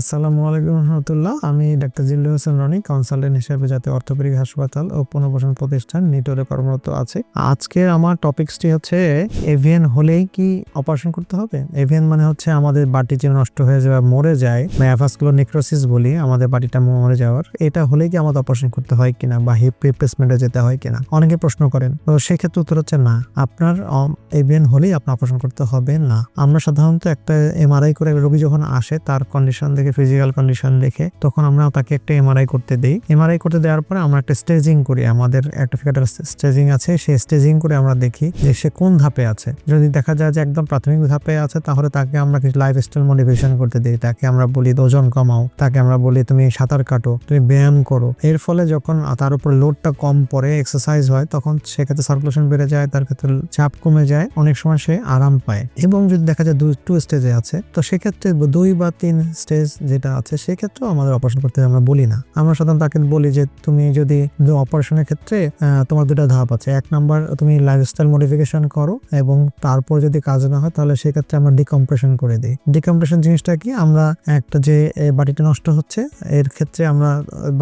আসসালামু আলাইকুম রহমতুল্লাহ। আমি ডাক্তার জিল্লু হোসেন রনি কনসালটেন্ট হিসেবে জাতীয় অর্থোপেডিক হাসপাতাল ও পুনর্বাসন প্রতিষ্ঠান নিটোরে কর্মরত আছে। আজকে আমার টপিকসটি হচ্ছে এভিয়ান হলেই কি অপারেশন করতে হবে? এভিয়ান মানে হচ্ছে আমাদের বাটি যে নষ্ট হয়ে যাওয়া, মরে যায় বা অ্যাভাসকুলার নেক্রোসিস বলি, আমাদের বাটিটা মরে যাওয়ার, এটা হলেই কি আমাদের অপারেশন করতে হয় কিনা বা হিপ রিপ্লেসমেন্টে যেতে হয় কিনা? অনেকে প্রশ্ন করেন, তো সেক্ষেত্রে উত্তর হচ্ছে না। আপনার এভিয়ান হলেই আপনার অপারেশন করতে হবে না। আমরা সাধারণত একটা এমআরআই করে রোগী যখন আসে, তার কন্ডিশন দেখে ফিজিক্যাল কন্ডিশন দেখে তখন আমরা তাকে একটা এমআরআই করতে দিই। এমআরআই করতে দেওয়ার পরে আমরা একটা স্টেজিং করি। আমাদের একটা স্টেজিং আছে। সেই স্টেজিং করে আমরা দেখি যে সে কোন ধাপে আছে। যদি দেখা যায় যে একদম প্রাথমিক ধাপে আছে, তাহলে তাকে আমরা কিছু লাইফ স্টাইল মোটিভেশন করতে দিই। তাকে আমরা বলি ওজন কমাও। তাকে আমরা বলি তুমি সাঁতার কাটো, তুমি ব্যায়াম করো। এর ফলে যখন তার উপর লোডটা কম পড়ে এক্সারসাইজ হয়, তখন সেক্ষেত্রে সার্কুলেশন বেড়ে যায়, তার ক্ষেত্রে চাপ কমে যায়। অনেক সময় সে আরাম পায়। এবং যদি দেখা যায় দুই টু স্টেজে আছে, তো সেক্ষেত্রে দুই বা তিন স্টেজ যেটা আছে, সেক্ষেত্রেও আমাদের অপারেশন করতে আমরা বলি না। আমরা সাধারণত তাকে বলি যে, তুমি যদি অপারেশনের ক্ষেত্রে তোমার দুটো ধাপ আছে। এক নাম্বার তুমি লাইফস্টাইল মডিফিকেশন করো এবং তারপর যদি কাজ না হয়, তাহলে সেক্ষেত্রে আমরা ডিকম্প্রেশন করে দিই। ডিকম্প্রেশন জিনিসটা কি? আমরা একটা যে বাটিটা নষ্ট হচ্ছে, এর ক্ষেত্রে আমরা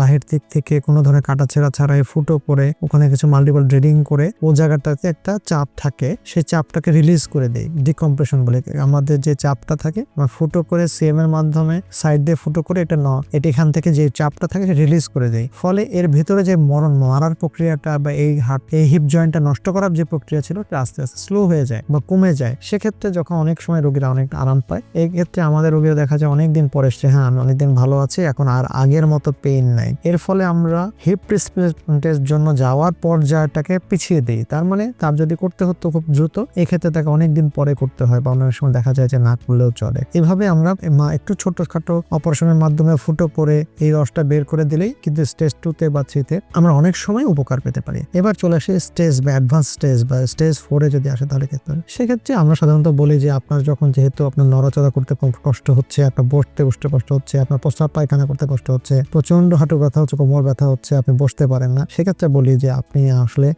বাহির দিক থেকে কোনো ধরনের কাটাছেড়া ছাড়াই ফুটো করে, ওখানে কিছু মাল্টিপল ড্রেডিং করে, ও জায়গাটাতে একটা চাপ থাকে, সেই চাপটাকে রিলিজ করে দেই। ডিকম্প্রেশন বলে, আমাদের যে চাপটা থাকে, আমরা ফুটো করে সিএম এর মাধ্যমে সাইড দিয়ে ফুটো করে এটা ন এটা এখান থেকে যে চাপটা থাকে রিলিজ করে দেয় ফলে এর ভেতরে যে মরণ মারার প্রক্রিয়াটা বা এই হাট এই হিপ জয়েন্টটা নষ্ট করার যে প্রক্রিয়া ছিল, এটা আস্তে আস্তে স্লো হয়ে যায় বা কমে যায়। সেক্ষেত্রে যখন অনেক সময় রোগীরা অনেক আরাম পায়, এই ক্ষেত্রে আমাদের রোগীরা দেখা যায় অনেকদিন পরে এসছে হ্যাঁ আমি অনেকদিন ভালো আছি, এখন আর আগের মতো পেইন নাই। এর ফলে আমরা হিপ রিপ্লেসমেন্টের জন্য যাওয়ার পর্যায়টাকে পিছিয়ে দিই। তার মানে তার যদি করতে হতো খুব দ্রুত এক্ষেত্রে তাকে অনেকদিন পরে করতে হয় বা অনেক সময় দেখা যায় যে না করলেও চলে এভাবে আমরা একটু ছোটখাটো অপারেশনের মাধ্যমে ফুটো করে এই রসটা বের করে দিলেই কিন্তু স্টেজ টুতে বা থ্রিতে আমরা অনেক সময় উপকার পেতে পারি। এবার চলে আসে স্টেজ বা অ্যাডভান্স স্টেজ বা স্টেজ ফোরে যদি আসে তাহলে ক্ষেত্রে সেক্ষেত্রে আমরা সাধারণত বলি যে আপনার যখন যেহেতু আপনার নড়াচড়া করতে কষ্ট হচ্ছে, আপনার বসতে বসতে কষ্ট হচ্ছে, আপনার প্রস্রাব পায়খানা করতে কষ্ট হচ্ছে প্রচণ্ড হাঁটু ব্যথা হচ্ছে, কোমর ব্যথা হচ্ছে, আপনি বসতে পারেন না, সেক্ষেত্রে বলি যে আপনি আসলে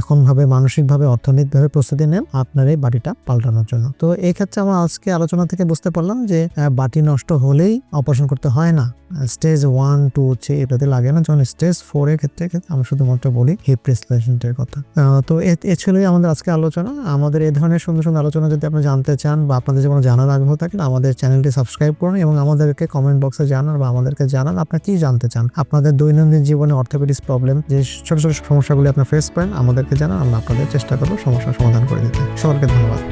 এখন ভাবে মানসিকভাবে অর্থনৈতিকভাবে প্রস্তুতি নেন আপনার এই বাড়িটা পাল্টানোর জন্য। তো এই ক্ষেত্রে আমরা আজকে আলোচনা থেকে বুঝতে পারলাম যে বাটি নষ্ট হলেই অপারেশন করতে হয় না। স্টেজ ওয়ান টু থ্রি এটাতে লাগে না। যখন স্টেজ ফোর এর ক্ষেত্রে আমি শুধুমাত্র বলি হিপ রিপ্লেসমেন্টের কথা। তো এ ছিলই আমাদের আজকে আলোচনা। আমাদের এই ধরনের সুন্দর সুন্দর আলোচনা যদি আপনি জানতে চান বা আপনাদের কোনো জানার আগ্রহ থাকে, আমাদের চ্যানেলটি সাবস্ক্রাইব করুন এবং আমাদেরকে কমেন্ট বক্সে জানান বা আমাদেরকে জানান আপনার কি জানতে চান। আপনাদের দৈনন্দিন জীবনে অর্থোপেডিক্স প্রবলেম যে ছোট ছোট সমস্যাগুলি আপনি ফেস করেন, আমাদেরকে জানান, আমরা আপনাদের চেষ্টা করব সমস্যার সমাধান করে দিতে। সকলকে ধন্যবাদ।